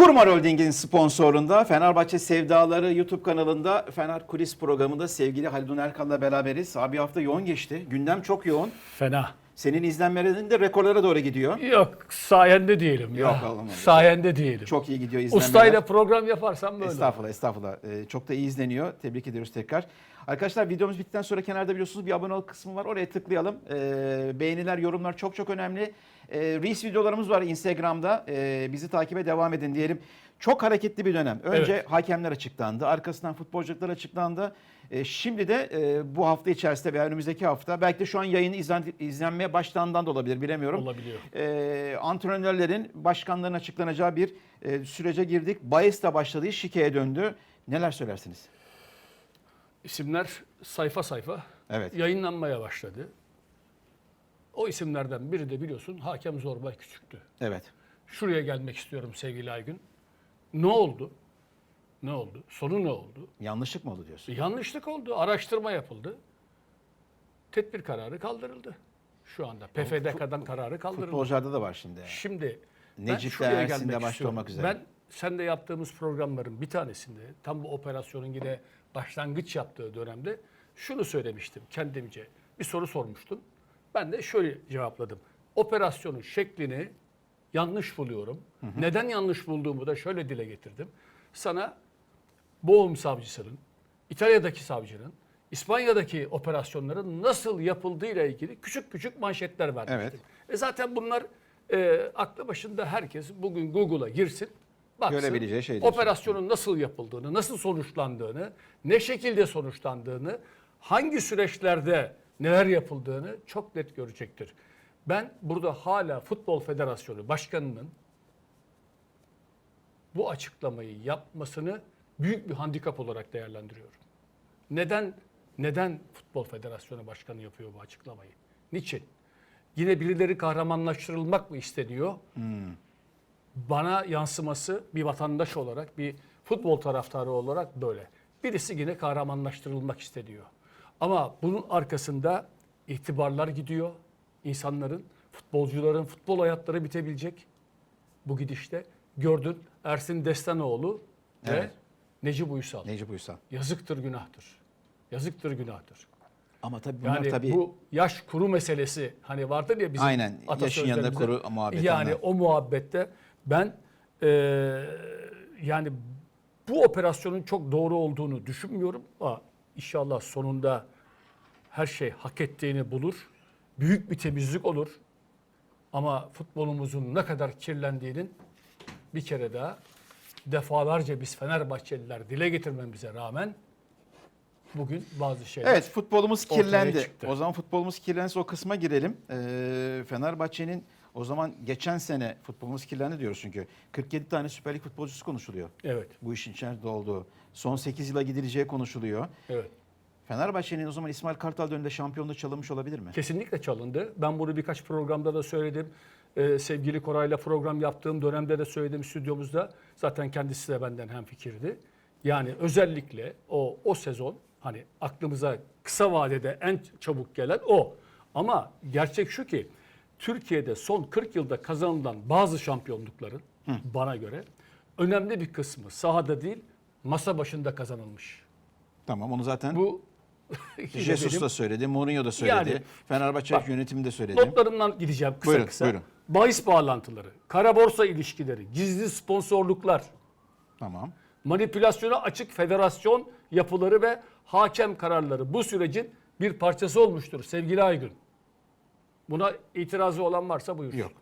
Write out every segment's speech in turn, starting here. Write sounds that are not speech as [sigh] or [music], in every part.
Kurmar Holding'in sponsorluğunda Fenerbahçe Sevdaları YouTube kanalında Fener Kulis programında sevgili Haldun Erkal'la beraberiz. Abi hafta yoğun geçti. Gündem çok yoğun. Fena. Senin izlenmelerin de rekorlara doğru gidiyor. Yok sayende diyelim ya. Yok, oğlum, öyle. Sayende diyelim. Çok iyi gidiyor izlenmeler. Ustayla program yaparsam böyle. Estağfurullah, estağfurullah. Ee, çok da iyi izleniyor. Tebrik ediyoruz tekrar. Arkadaşlar videomuz bittikten sonra kenarda biliyorsunuz bir abone ol kısmı var. Oraya tıklayalım. Ee, beğeniler, yorumlar çok çok önemli. Ee, Reels videolarımız var Instagram'da. Ee, bizi takibe devam edin diyelim. Çok hareketli bir dönem. Önce Evet. hakemler açıklandı. Arkasından futbolcular açıklandı. Ee, şimdi de e, bu hafta içerisinde veya önümüzdeki hafta belki de şu an yayını izlen, izlenmeye başlandığından da olabilir bilemiyorum. Olabiliyor. Ee, antrenörlerin, başkanların açıklanacağı bir e, sürece girdik. Bayis de başladı, şikeye döndü. Neler söylersiniz? İsimler sayfa sayfa Evet. yayınlanmaya başladı. O isimlerden biri de biliyorsun Hakem Zorbay Küçük'tü. Evet. Şuraya gelmek istiyorum sevgili Aygün. Ne oldu? Ne oldu? Sonu ne oldu? Yanlışlık mı oldu diyorsun? Yanlışlık oldu. Araştırma yapıldı. Tedbir kararı kaldırıldı. Şu anda PFDK'dan kararı kaldırıldı. Futbolcularda da var şimdi. Şimdi Necip de şuraya Ersin de gelmek başta olmak üzere. Ben senle yaptığımız programların bir tanesinde tam bu operasyonun yine başlangıç yaptığı dönemde şunu söylemiştim kendimce. Bir soru sormuştum. Ben de şöyle cevapladım. Operasyonun şeklini yanlış buluyorum. Neden yanlış bulduğumu da şöyle dile getirdim. Sana Boğum savcısının, İtalya'daki savcının, İspanya'daki operasyonların nasıl yapıldığıyla ilgili küçük küçük manşetler vermiştim. Evet. E zaten bunlar e, aklı başında herkes bugün Google'a girsin, baksın. Görebileceği şey operasyonun nasıl yapıldığını, nasıl sonuçlandığını, ne şekilde sonuçlandığını, hangi süreçlerde neler yapıldığını çok net görecektir. Ben burada hala Futbol Federasyonu Başkanı'nın bu açıklamayı yapmasını büyük bir handikap olarak değerlendiriyorum. Neden neden Futbol Federasyonu Başkanı yapıyor bu açıklamayı? Niçin? Yine birileri kahramanlaştırılmak mı isteniyor? Bana yansıması bir vatandaş olarak, bir futbol taraftarı olarak böyle. Birisi yine kahramanlaştırılmak isteniyor. Ama bunun arkasında itibarlar gidiyor. İnsanların, futbolcuların futbol hayatları bitebilecek bu gidişte. Gördün Ersin Destanoğlu ve Evet. Necip Uysal. Necip Uysal. Yazıktır, günahtır. Yazıktır, günahtır. Ama tabii bunlar Yani tabii bu yaş kuru meselesi hani vardır ya bizim Aynen, yaşın yanında kuru muhabbet Yani onlar. o muhabbette ben eee, yani bu operasyonun çok doğru olduğunu düşünmüyorum. Ama inşallah sonunda her şey hak ettiğini bulur. Büyük bir temizlik olur. Ama futbolumuzun ne kadar kirlendiğinin bir kere daha defalarca biz Fenerbahçeliler dile getirmemize rağmen bugün bazı şeyler Evet futbolumuz kirlendi. çıktı. O zaman futbolumuz kirlense o kısma girelim. Ee, Fenerbahçe'nin o zaman geçen sene futbolumuz kirlendi diyoruz çünkü. 47 tane Süper Lig futbolcusu konuşuluyor. Evet, Bu işin içerisinde olduğu. Son 8 yıla gidileceği konuşuluyor. evet. Fenerbahçe'nin o zaman İsmail Kartal döneminde şampiyonluğu çalınmış olabilir mi? Kesinlikle çalındı. Ben bunu birkaç programda da söyledim. Ee, sevgili Koray'la program yaptığım dönemde de söyledim stüdyomuzda. Zaten kendisi de benden hemfikirdi. Yani özellikle o o sezon hani aklımıza kısa vadede en çabuk gelen o. Ama gerçek şu ki Türkiye'de son 40 yılda kazanılan bazı şampiyonlukların bana göre önemli bir kısmı sahada değil masa başında kazanılmış. Tamam onu zaten Bu [laughs] Jesus da söyledi, Mourinho da söyledi. Yani, Fenerbahçe bak, yönetimi de söyledi. Notlarımdan gideceğim kısa Buyurun, kısa. buyurun. Bahis bağlantıları, kara borsa ilişkileri, gizli sponsorluklar, Tamam. manipülasyona açık federasyon yapıları ve hakem kararları bu sürecin bir parçası olmuştur sevgili Aygün. Buna itirazı olan varsa buyursun. Yok.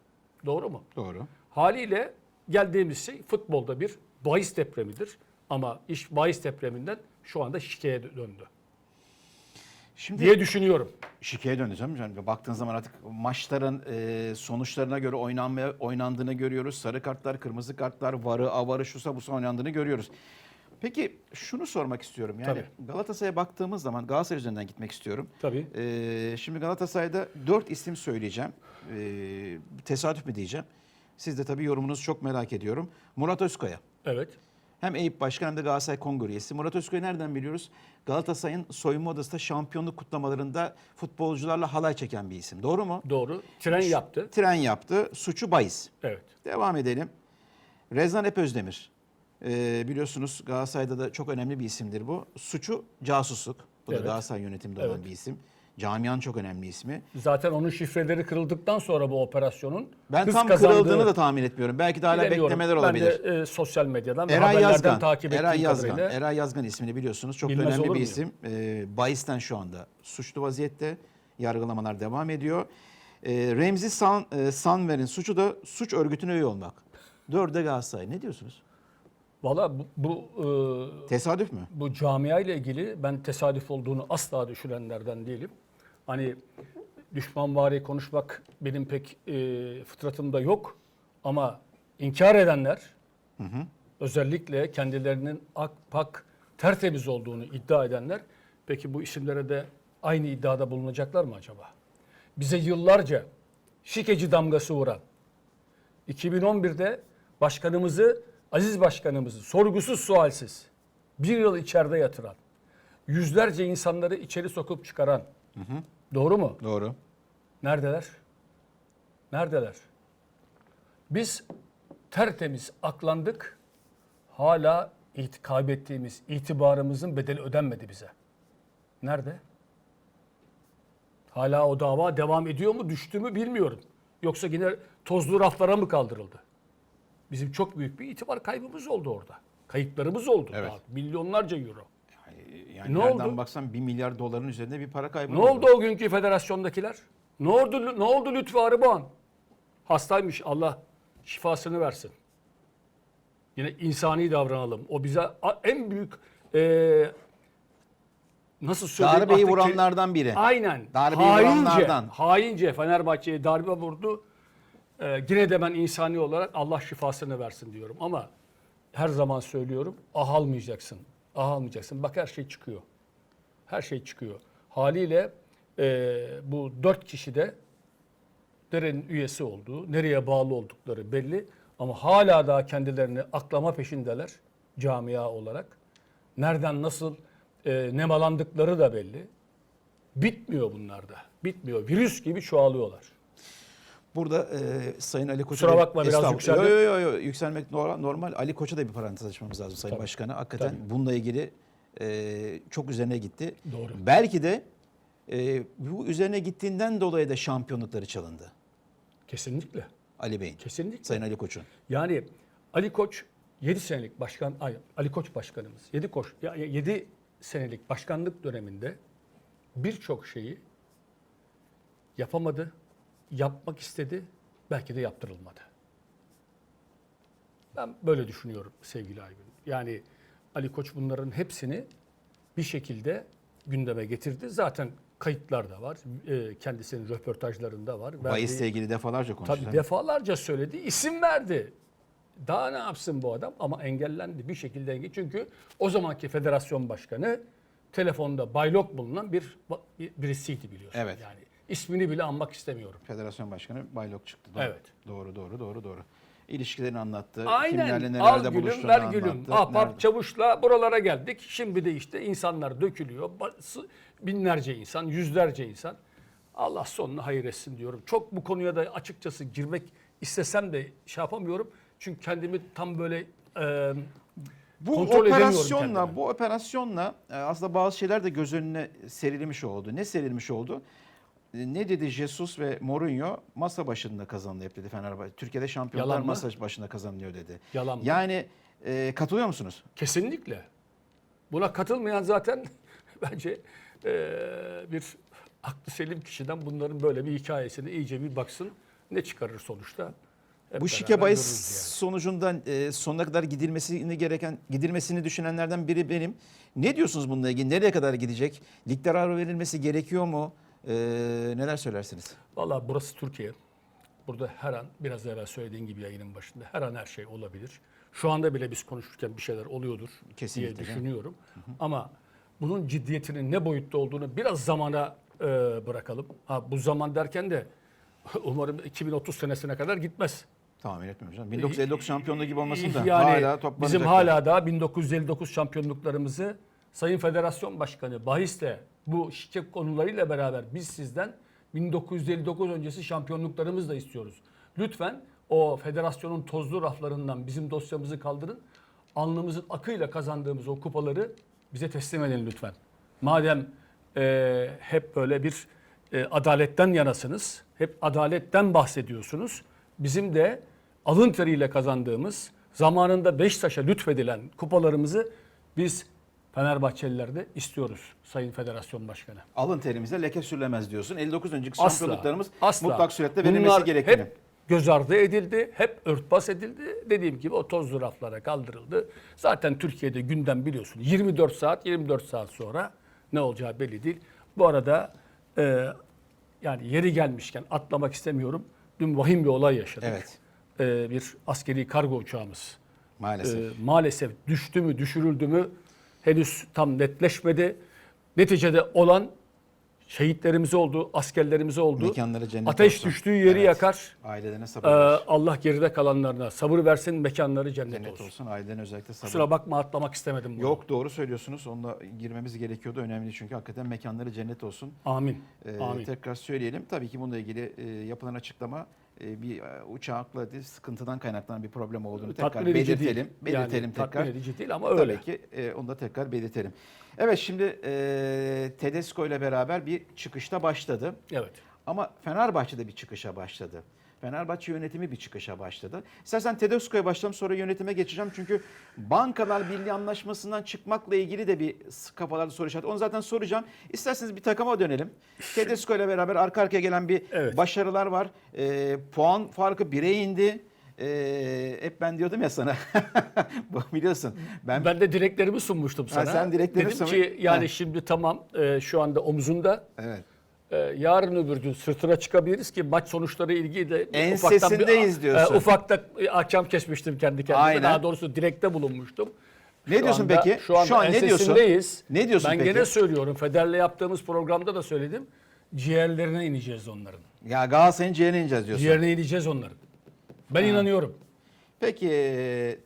Doğru mu? Doğru. Haliyle geldiğimiz şey futbolda bir bahis depremidir. Ama iş bahis depreminden şu anda şikeye döndü Şimdi diye düşünüyorum. şikeye döneceğim. Yani baktığın zaman artık maçların e, sonuçlarına göre oynanmaya oynandığını görüyoruz. Sarı kartlar, kırmızı kartlar, varı, avarı, şusa busa oynandığını görüyoruz. Peki şunu sormak istiyorum. Yani. Galatasaray'a baktığımız zaman Galatasaray üzerinden gitmek istiyorum. Tabii. E, şimdi Galatasaray'da dört isim söyleyeceğim. E, tesadüf mü diyeceğim. Siz de tabii yorumunuzu çok merak ediyorum. Murat Özkaya. Evet. Hem Eyüp Başkan hem de Galatasaray Kongre üyesi. Murat Özkay'ı nereden biliyoruz? Galatasaray'ın soyunma odasında şampiyonluk kutlamalarında futbolcularla halay çeken bir isim. Doğru mu? Doğru. Tren yaptı. Tren yaptı. Suçu bahis. Evet. Devam edelim. Rezan Epözdemir. Ee, biliyorsunuz Galatasaray'da da çok önemli bir isimdir bu. Suçu casusluk. Bu da Evet. Galatasaray yönetiminde olan Evet. bir isim. Camianın çok önemli ismi. Zaten onun şifreleri kırıldıktan sonra bu operasyonun Ben hız tam kazandığı- kırıldığını da tahmin etmiyorum. Belki de hala beklemeler olabilir. Ben de e, sosyal medyadan Eray haberlerden Yazgan. takip ettiğim Eray Yazgan. kadarıyla Eray Yazgan ismini biliyorsunuz. Çok Bilmez önemli bir isim. Ee, Bayis'ten şu anda suçlu vaziyette. Yargılamalar devam ediyor. Ee, Remzi San, e, Sanver'in suçu da suç örgütüne üye olmak. Dörde Galatasaray. Ne diyorsunuz? Valla bu, bu, e, Tesadüf mü? bu camia ile ilgili ben tesadüf olduğunu asla düşünenlerden değilim. Hani düşmanvari konuşmak benim pek e, fıtratımda yok ama inkar edenler özellikle kendilerinin ak pak tertemiz olduğunu iddia edenler peki bu isimlere de aynı iddiada bulunacaklar mı acaba? Bize yıllarca şikeci damgası vuran 2011'de başkanımızı, aziz başkanımızı sorgusuz sualsiz bir yıl içeride yatıran, yüzlerce insanları içeri sokup çıkaran, doğru mu? Doğru. Neredeler? Neredeler? Biz tertemiz aklandık, hala it- kaybettiğimiz itibarımızın bedeli ödenmedi bize. Nerede? Hala o dava devam ediyor mu, düştü mü bilmiyorum. Yoksa yine tozlu raflara mı kaldırıldı? Bizim çok büyük bir itibar kaybımız oldu orada. Kayıplarımız oldu. Evet. Daha milyonlarca euro. Yani Ne nereden oldu? baksan 1 milyar doların üzerinde bir para kaybı Ne oldu o günkü federasyondakiler? Ne oldu ne oldu Lütfü Arıboğan? Hastaymış Allah şifasını versin. Yine insani davranalım. O bize en büyük e, nasıl söyleyeyim? Darbeyi artık vuranlardan biri. Aynen. Darbeyi haince, vuranlardan. haince Fenerbahçe'ye darbe vurdu. Ee, yine de ben insani olarak Allah şifasını versin diyorum. Ama her zaman söylüyorum ah almayacaksın. Ah almayacaksın. Bak her şey çıkıyor. Her şey çıkıyor. Haliyle e, bu dört kişi de nerenin üyesi olduğu, nereye bağlı oldukları belli. Ama hala daha kendilerini aklama peşindeler camia olarak. Nereden nasıl e, nemalandıkları da belli. Bitmiyor bunlarda. Bitmiyor. Virüs gibi çoğalıyorlar. Burada e, Sayın Ali Koç'a Kusura bakma, biraz Estağfurullah. yükseldim. Yo, yo, yo, Yükselmek normal. Ali Koç'a da bir parantez açmamız lazım Sayın Tabii. Başkan'a. Hakikaten Tabii. bununla ilgili e, çok üzerine gitti. Doğru. Belki de e, bu üzerine gittiğinden dolayı da şampiyonlukları çalındı. Kesinlikle. Ali Bey'in. Kesinlikle. Sayın Ali Koç'un. Yani Ali Koç 7 senelik başkan ay, Ali Koç başkanımız 7 koç ya 7 senelik başkanlık döneminde birçok şeyi yapamadı, yapmak istedi, belki de yaptırılmadı. Ben böyle düşünüyorum sevgili Aygün. Yani Ali Koç bunların hepsini bir şekilde gündeme getirdi. Zaten kayıtlar da var. Ee, Kendisinin röportajlarında var. Bayis'le ilgili defalarca konuştu. Tabii defalarca söyledi, isim verdi. Daha ne yapsın bu adam? Ama engellendi bir şekilde engel. Çünkü o zamanki federasyon başkanı telefonda baylok bulunan bir bir- birisiydi biliyorsun. Evet. Yani ismini bile anmak istemiyorum. Federasyon Başkanı Baylok çıktı. Doğru. Evet. Doğru, doğru, doğru, doğru. İlişkilerini anlattı. Aynen. Kimlerle Al gülüm, buluştuğunu ver anlattı. gülüm. Ahbap Nerede- çavuşla buralara geldik. Şimdi de işte insanlar dökülüyor. Binlerce insan, yüzlerce insan. Allah sonunu hayır etsin diyorum. Çok bu konuya da açıkçası girmek istesem de şey yapamıyorum. Çünkü kendimi tam böyle e, Bu kontrol edemiyorum operasyonla, kendimi. bu operasyonla e, aslında bazı şeyler de göz önüne serilmiş oldu. Ne serilmiş oldu? E, Ne dedi Jesus ve Mourinho? Masa başında kazandı hep dedi Fenerbahçe. Türkiye'de şampiyonlar Yalan mı? masa başında kazanılıyor dedi. Yalan mı? Yani e, katılıyor musunuz? Kesinlikle. Buna katılmayan zaten [laughs] bence eee, bir aklı selim kişiden bunların böyle bir hikayesine iyice bir baksın. Ne çıkarır sonuçta? Hep Bu şike bahis yani. sonucundan e, sonuna kadar gidilmesini gereken gidilmesini düşünenlerden biri benim. Ne diyorsunuz bununla ilgili? Nereye kadar gidecek? Lig kararı verilmesi gerekiyor mu? E, neler söylersiniz? Valla burası Türkiye. Burada her an biraz evvel söylediğin gibi yayının başında her an her şey olabilir. Şu anda bile biz konuşurken bir şeyler oluyordur Kesinlikle diye düşünüyorum. Ama bunun ciddiyetinin ne boyutta olduğunu biraz zamana e, bırakalım. Ha, bu zaman derken de [laughs] umarım 2030 senesine kadar gitmez. Tahmin etmiyorum canım. 1959 şampiyonluğu gibi olmasın da Yani hala toplanacaklar. bizim hala da 1959 şampiyonluklarımızı Sayın Federasyon Başkanı bahis de bu şike konularıyla beraber biz sizden 1959 öncesi şampiyonluklarımızı da istiyoruz. Lütfen o federasyonun tozlu raflarından bizim dosyamızı kaldırın. Alnımızın akıyla kazandığımız o kupaları bize teslim edin lütfen. Madem e, hep böyle bir e, adaletten yanasınız, hep adaletten bahsediyorsunuz. Bizim de alın teriyle kazandığımız, zamanında Beşiktaş'a lütfedilen kupalarımızı biz Fenerbahçeliler de istiyoruz Sayın Federasyon Başkanı. Alın terimize leke sürülemez diyorsun. 59. Asla, şampiyonluklarımız asla. mutlak surette verilmesi Bunlar hep göz ardı edildi, hep örtbas edildi. Dediğim gibi o tozlu raflara kaldırıldı. Zaten Türkiye'de gündem biliyorsun 24 saat, 24 saat sonra ne olacağı belli değil. Bu arada e, yani yeri gelmişken atlamak istemiyorum. Dün vahim bir olay yaşadık. Evet. E, bir askeri kargo uçağımız Maalesef. e, maalesef düştü mü düşürüldü mü henüz tam netleşmedi. Neticede olan şehitlerimiz oldu, askerlerimiz oldu. Mekanları cennet Ateş olsun. düştüğü yeri Evet. yakar. Ailelerine Ee, sabır ver. Allah geride kalanlarına sabır versin, mekanları cennet, Cennet olsun. olsun. Ailelerine özellikle sabır. Kusura bakma atlamak istemedim bunu. Yok doğru söylüyorsunuz. Onunla girmemiz gerekiyordu. Önemli çünkü hakikaten mekanları cennet olsun. Amin. Ee, Amin. tekrar söyleyelim. Tabii ki bununla ilgili e, yapılan açıklama bir e, uçakla değil, sıkıntıdan kaynaklanan bir problem olduğunu tekrar Tatmin belirtelim. değil. Belirtelim yani, tekrar. Tatmin edici değil ama öyle. Tabii ki e, onu da tekrar belirtelim. Evet şimdi e, Tedesco ile beraber bir çıkışta başladı. Evet. Ama Fenerbahçe'de bir çıkışa başladı. Fenerbahçe yönetimi bir çıkışa başladı. İstersen Tedesco'ya başlayalım sonra yönetime geçeceğim. Çünkü Bankalar Birliği Anlaşması'ndan çıkmakla ilgili de bir kafalarda soru işareti. Onu zaten soracağım. İsterseniz bir takıma dönelim. Tedesco ile beraber arka arkaya gelen bir Evet. başarılar var. Ee, puan farkı 1'e indi. Ee, hep ben diyordum ya sana. [laughs] Biliyorsun. Ben, Ben de dileklerimi sunmuştum sana. sen dileklerini Dedim sun- ki yani Ha. şimdi tamam e, şu anda omzunda evet. Ee, yarın öbür gün sırtına çıkabiliriz ki maç sonuçları ilgili de Ensesindeyiz bir, diyorsun. E, ufakta ahkam kesmiştim kendi kendime. Aynen. Daha doğrusu dilekte bulunmuştum. Ne Şu diyorsun anda- peki? Şu, Şu an ne diyorsun? Ne diyorsun ben peki? gene söylüyorum. Feder'le yaptığımız programda da söyledim. Ciğerlerine ineceğiz onların. Ya Galatasaray'ın ciğerine ineceğiz diyorsun. Ciğerine ineceğiz onların. Ben inanıyorum. Peki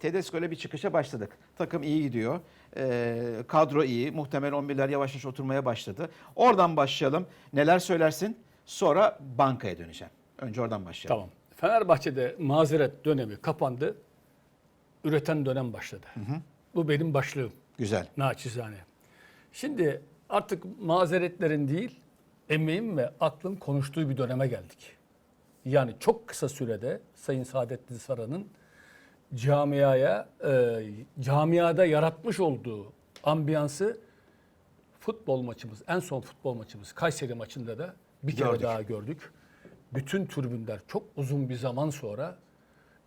Tedesco ile bir çıkışa başladık. Takım iyi gidiyor. Ee, kadro iyi. Muhtemel 11'ler yavaş yavaş oturmaya başladı. Oradan başlayalım. Neler söylersin? Sonra bankaya döneceğim. Önce oradan başlayalım. Tamam. Fenerbahçe'de mazeret dönemi kapandı. Üreten dönem başladı. Bu benim başlığım. Güzel. Naçizane. Şimdi artık mazeretlerin değil, emeğim ve aklın konuştuğu bir döneme geldik. Yani çok kısa sürede Sayın Saadettin Saran'ın camiaya, e, camiada yaratmış olduğu ambiyansı futbol maçımız, en son futbol maçımız Kayseri maçında da bir kere Gördük. daha gördük. Bütün tribünler çok uzun bir zaman sonra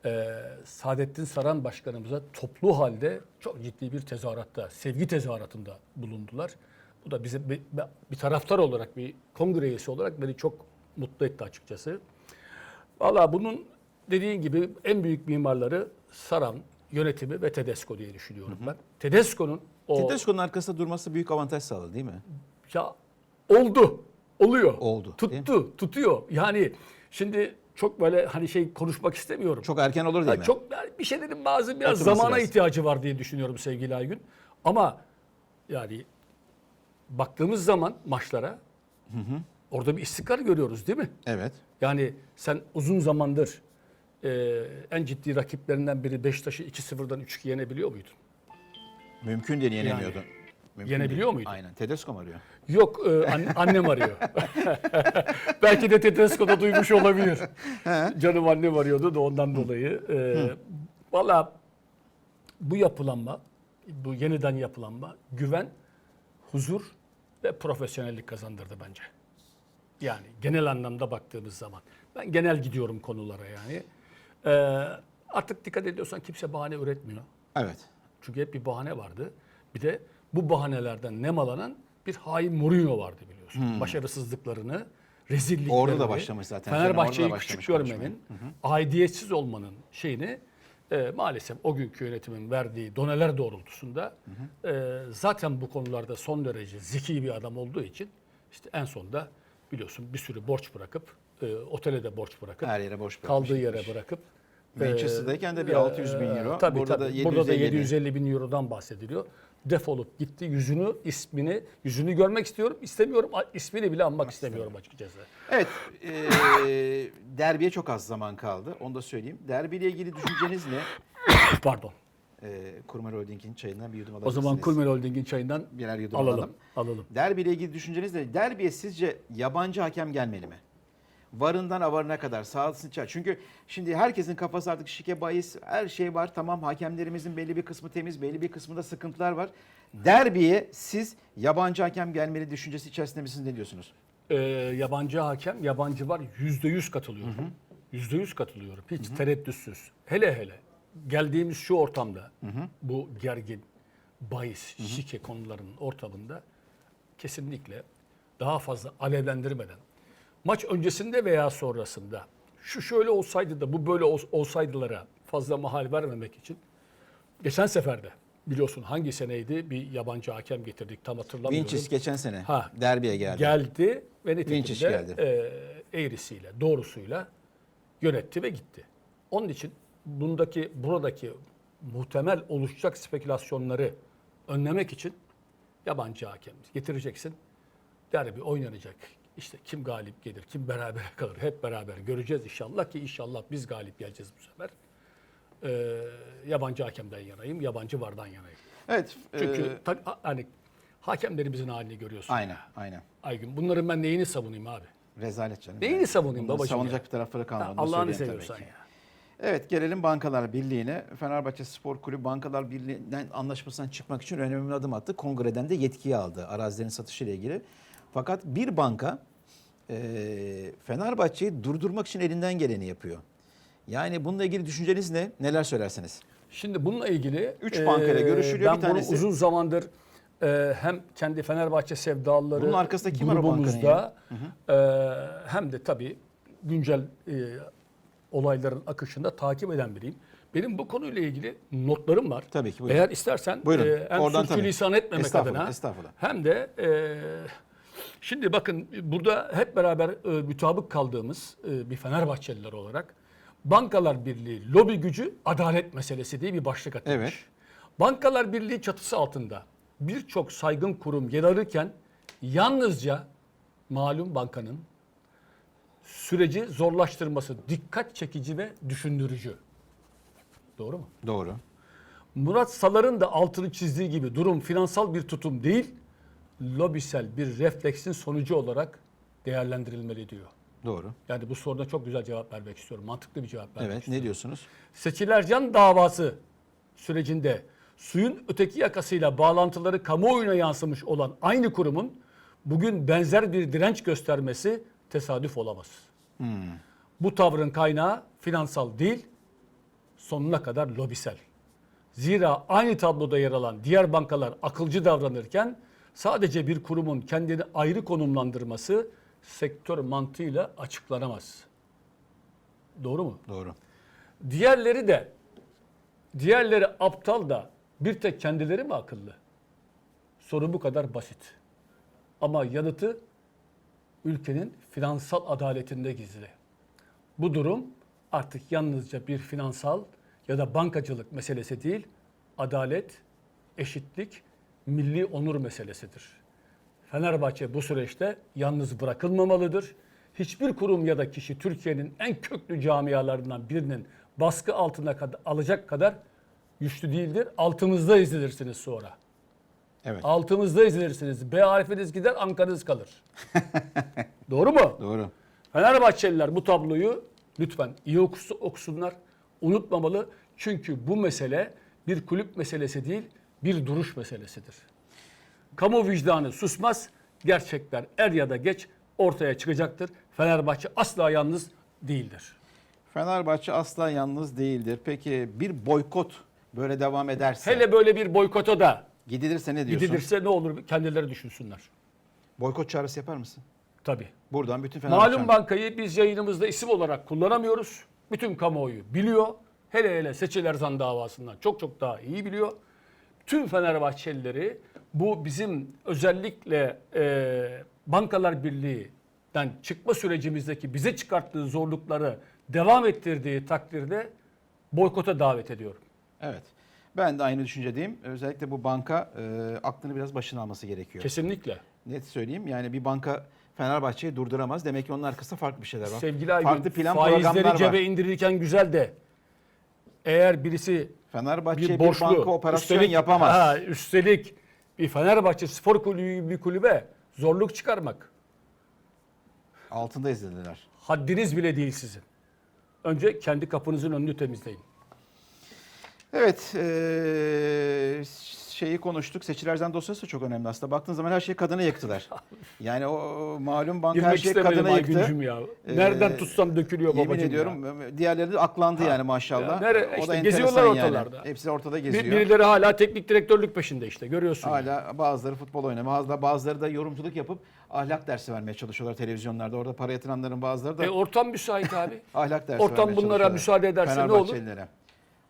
e, Saadettin Saran başkanımıza toplu halde çok ciddi bir tezahüratta, sevgi tezahüratında bulundular. Bu da bize bir, bir taraftar olarak, bir kongre üyesi olarak beni çok mutlu etti açıkçası. Valla bunun dediğin gibi en büyük mimarları Saran, yönetimi ve Tedesco diye düşünüyorum ben. Tedesco'nun o Tedesco'nun arkasında durması büyük avantaj sağladı değil mi? ya oldu, oluyor. Oldu, değil Tuttu, tutuyor. Yani şimdi çok böyle hani şey konuşmak istemiyorum. Çok erken olur değil Yani mi? çok yani bir şeylerin bazı biraz Oturması zamana lazım. ihtiyacı var diye düşünüyorum sevgili Aygün. Ama yani baktığımız zaman maçlara orada bir istikrar görüyoruz değil mi? Evet. Yani sen uzun zamandır e, en ciddi rakiplerinden biri Beşiktaş'ı 2-0'dan 3-2 yenebiliyor muydun? Mümkün değil yenemiyordun. Mümkün Yenebiliyor değil. muydun? Aynen. Tedesco mu arıyor? Yok e, an- annem arıyor. [laughs] Belki de Tedesco'da duymuş olabilir. Canım annem arıyordu da ondan dolayı. E, Valla bu yapılanma, bu yeniden yapılanma güven, huzur ve profesyonellik kazandırdı bence. Yani genel anlamda baktığımız zaman. Ben genel gidiyorum konulara yani. E, artık dikkat ediyorsan kimse bahane üretmiyor. Evet. Çünkü hep bir bahane vardı. Bir de bu bahanelerden nemalanan bir hain Mourinho vardı biliyorsun. Başarısızlıklarını, rezilliklerini. Hmm. Orada da başlamış zaten. Fenerbahçe'yi küçük görmenin, aidiyetsiz olmanın şeyini e, maalesef o günkü yönetimin verdiği doneler doğrultusunda e, zaten bu konularda son derece zeki bir adam olduğu için işte en sonda biliyorsun bir sürü borç bırakıp e, otele de borç bırakıp Her yere bırakmış. kaldığı yere bırakıp Manchester'dayken de bir Ee, 600 bin euro. Tabii, burada tabii. da Burada da 750 bin. 750 eurodan bahsediliyor. Defolup gitti yüzünü, ismini, yüzünü görmek istiyorum. istemiyorum, ismini bile anmak istemiyorum açıkçası. Evet, e, [laughs] derbiye çok az zaman kaldı. Onu da söyleyeyim. Derbiyle ilgili düşünceniz ne? [coughs] Pardon. E, Kurmar Holding'in çayından bir yudum O alabilirsiniz. zaman Kulmer Holding'in çayından birer yudum alalım. alalım. Alalım. Derbiyle ilgili düşünceniz ne? Derbiye sizce yabancı hakem gelmeli mi? Varından avarına kadar sağlısın çağır. Çünkü şimdi herkesin kafası artık şike bahis her şey var. Tamam hakemlerimizin belli bir kısmı temiz, belli bir kısmında sıkıntılar var. Derbiye siz yabancı hakem gelmeli düşüncesi içerisinde misiniz ne diyorsunuz? Ee, yabancı hakem, yabancı var. Yüzde yüz katılıyorum. Yüzde yüz katılıyorum. Hiç tereddütsüz. Hele hele geldiğimiz şu ortamda, bu gergin, bahis, şike konularının ortamında kesinlikle daha fazla alevlendirmeden, maç öncesinde veya sonrasında şu şöyle olsaydı da bu böyle ol- olsaydılara fazla mahal vermemek için geçen seferde biliyorsun hangi seneydi bir yabancı hakem getirdik tam hatırlamıyorum. Vincis geçen sene Ha, derbiye geldi. Geldi ve Vinicius nitekim de geldi. e, eğrisiyle, doğrusuyla yönetti ve gitti. Onun için bundaki, buradaki muhtemel oluşacak spekülasyonları önlemek için yabancı hakem getireceksin. Derbi oynanacak. İşte kim galip gelir, kim beraber kalır hep beraber göreceğiz inşallah ki inşallah biz galip geleceğiz bu sefer. Ee, yabancı hakemden yanayım, yabancı vardan yanayım. Evet. Çünkü e, ta- hani hakemlerimizin halini görüyorsun. aynen, aynen. Aygün bunların ben neyini savunayım abi? Rezalet canım. Neyini Yani. savunayım Bunların babacığım Savunacak ya? bir tarafları kalmadı. Allah'ını seviyorsan ya. Evet gelelim Bankalar Birliği'ne. Fenerbahçe Spor Kulübü Bankalar Birliği'nden anlaşmasından çıkmak için önemli bir adım attı. Kongreden de yetkiyi aldı arazilerin satışı ile ilgili. Fakat bir banka e, Fenerbahçe'yi durdurmak için elinden geleni yapıyor. Yani bununla ilgili düşünceniz ne? Neler söylersiniz? Şimdi bununla ilgili Üç bankayla görüşülüyor, Ben bir tanesi- bunu uzun zamandır e, hem kendi Fenerbahçe sevdalıları Bunun arkasında kim var o e, hem de tabii güncel e, olayların akışında takip eden biriyim. Benim bu konuyla ilgili notlarım var. Tabii ki, buyurun. Eğer istersen Buyurun, e, hem oradan sürçülisan etmemek Estağfurullah, adına estağfurullah. hem de e, şimdi bakın burada hep beraber e, mütabık kaldığımız e, bir Fenerbahçeliler olarak Bankalar Birliği lobi gücü adalet meselesi diye bir başlık atılmış. Evet. Bankalar Birliği çatısı altında birçok saygın kurum yer alırken yalnızca malum bankanın süreci zorlaştırması dikkat çekici ve düşündürücü. Doğru mu? Doğru. Murat Salar'ın da altını çizdiği gibi durum finansal bir tutum değil, lobisel bir refleksin sonucu olarak değerlendirilmeli diyor. Doğru. Yani bu soruda çok güzel cevap vermek istiyorum. Mantıklı bir cevap vermek Evet istiyorum. ne diyorsunuz? Seçilercan davası sürecinde suyun öteki yakasıyla bağlantıları kamuoyuna yansımış olan aynı kurumun bugün benzer bir direnç göstermesi tesadüf olamaz. Bu tavrın kaynağı finansal değil, sonuna kadar lobisel. Zira aynı tabloda yer alan diğer bankalar akılcı davranırken sadece bir kurumun kendini ayrı konumlandırması sektör mantığıyla açıklanamaz. Doğru mu? Doğru. Diğerleri de diğerleri aptal da bir tek kendileri mi akıllı? Soru bu kadar basit. Ama yanıtı ülkenin finansal adaletinde gizli. Bu durum artık yalnızca bir finansal ya da bankacılık meselesi değil, adalet, eşitlik, milli onur meselesidir. Fenerbahçe bu süreçte yalnız bırakılmamalıdır. Hiçbir kurum ya da kişi Türkiye'nin en köklü camialarından birinin baskı altına kad- alacak kadar güçlü değildir. Altımızda ezilirsiniz sonra. Evet. Altımızda ezilirsiniz. B harfiniz gider, Ankara'nız kalır. [laughs] Doğru mu? Doğru. Fenerbahçeliler bu tabloyu lütfen iyi okusu- okusunlar. Unutmamalı. Çünkü bu mesele bir kulüp meselesi değil, bir duruş meselesidir. Kamu vicdanı susmaz. Gerçekler er ya da geç ortaya çıkacaktır. Fenerbahçe asla yalnız değildir. Fenerbahçe asla yalnız değildir. Peki bir boykot böyle devam ederse Hele böyle bir boykota da gidilirse ne diyorsun? gidilirse ne olur kendileri düşünsünler. Boykot çağrısı yapar mısın? Tabii. Buradan bütün Fenerbahçe Malum bankayı biz yayınımızda isim olarak kullanamıyoruz. Bütün kamuoyu biliyor. Hele hele Seçil Erzan davasından çok çok daha iyi biliyor. Tüm Fenerbahçelileri bu bizim özellikle e, Bankalar Birliği'den çıkma sürecimizdeki bize çıkarttığı zorlukları devam ettirdiği takdirde boykota davet ediyorum. Evet. Ben de aynı düşüncedeyim. Özellikle bu banka e, aklını biraz başına alması gerekiyor. Kesinlikle. Net söyleyeyim. Yani bir banka Fenerbahçe'yi durduramaz. Demek ki onun arkasında farklı bir şeyler var. Sevgili Aygün, farklı plan programlar faizleri cebe var. indirirken güzel de eğer birisi Fenerbahçe bir bir, borçlu, banka operasyon üstelik- yapamaz. Ha, üstelik bir Fenerbahçe spor kulübü bir kulübe zorluk çıkarmak Altında izlediler. haddiniz bile değil sizin. Önce kendi kapınızın önünü temizleyin. Evet, eee, şeyi konuştuk. Seçil Erzan dosyası da çok önemli aslında. Baktığın zaman her şeyi kadına yıktılar. [laughs] Yani o malum banka her Girmek şeyi istemedim kadına yıktı. Ya. Nereden Ee, tutsam dökülüyor Yemin babacığım ediyorum ya. diğerleri de aklandı yani maşallah. Ya nere- o da işte enteresan geziyorlar yani. ortalarda. Hepsi ortada Bir- geziyor. Birileri hala teknik direktörlük peşinde işte görüyorsun. Hala bazıları futbol oynamıyor. Bazıları, bazıları da yorumculuk yapıp ahlak dersi vermeye çalışıyorlar televizyonlarda. Orada para yatıranların bazıları da E, ortam müsait abi. [laughs] ahlak dersi ortam bunlara müsaade ederse ne olur?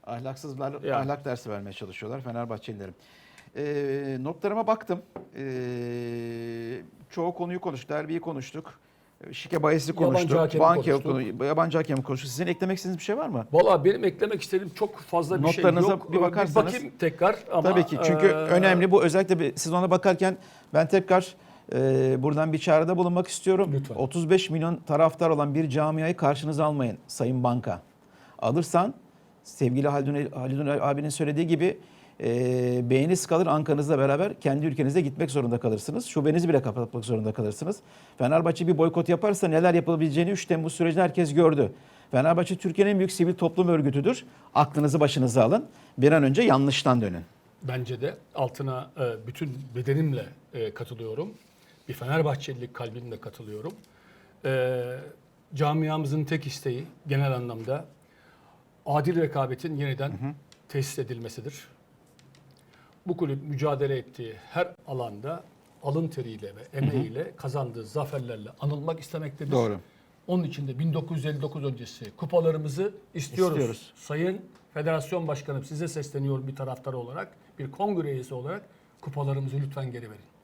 Ahlaksızlar Ya. ahlak dersi vermeye çalışıyorlar Fenerbahçelilerin. Ee, notlarıma baktım. Ee, çoğu konuyu konuştuk. Derbiyi konuştuk. Şike bayisi Yabancı konuştuk. hakemi konuştuk. konu- yabancı hakemi konuştuk. Sizin eklemek istediğiniz bir şey var mı? Valla benim eklemek istediğim çok fazla bir şey Notlarınıza yok. bir bakarsanız- bakayım tekrar ama Tabii ki çünkü e, önemli bu. Özellikle bir, siz ona bakarken ben tekrar e, buradan bir çağrıda bulunmak istiyorum. Lütfen. 35 milyon taraftar olan bir camiayı karşınıza almayın Sayın Banka. Alırsan sevgili Haldun, Haldun abinin söylediği gibi e, beğeniniz kalır Ankara'nızla beraber kendi ülkenize gitmek zorunda kalırsınız. Şubenizi bile kapatmak zorunda kalırsınız. Fenerbahçe bir boykot yaparsa neler yapılabileceğini 3 Temmuz sürecinde herkes gördü. Fenerbahçe Türkiye'nin en büyük sivil toplum örgütüdür. Aklınızı başınıza alın. Bir an önce yanlıştan dönün. Bence de altına e, bütün bedenimle e, katılıyorum. Bir Fenerbahçelilik kalbimle katılıyorum. E, camiamızın tek isteği genel anlamda adil rekabetin yeniden tesis edilmesidir. Bu kulüp mücadele ettiği her alanda alın teriyle ve emeğiyle kazandığı zaferlerle anılmak istemektedir. Doğru. Onun için de 1959 öncesi kupalarımızı istiyoruz. İstiyoruz. Sayın Federasyon Başkanım size sesleniyorum bir taraftar olarak, bir kongre üyesi olarak kupalarımızı lütfen geri verin.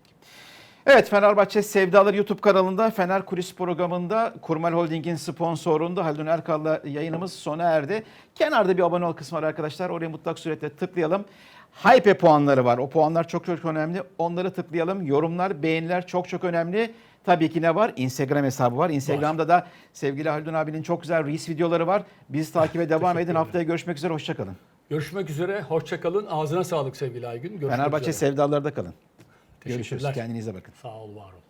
Evet Fenerbahçe Sevdalar YouTube kanalında Fener Kulis programında Kurmal Holding'in sponsorluğunda Haldun Erkal'la yayınımız sona erdi. Kenarda bir abone ol kısmı var arkadaşlar. Oraya mutlak suretle tıklayalım. Hype puanları var. O puanlar çok çok önemli. Onları tıklayalım. Yorumlar, beğeniler çok çok önemli. Tabii ki ne var? Instagram hesabı var. Instagram'da da sevgili Haldun abinin çok güzel Reels videoları var. Bizi takibe [laughs] devam edin. Haftaya görüşmek üzere. Hoşçakalın. Görüşmek üzere, hoşça kalın. Ağzına sağlık sevgili Aygün. Görüşmek Fenerbahçe üzere. sevdalarda kalın. Görüşürüz. Kendinize bakın. Sağ ol, var ol.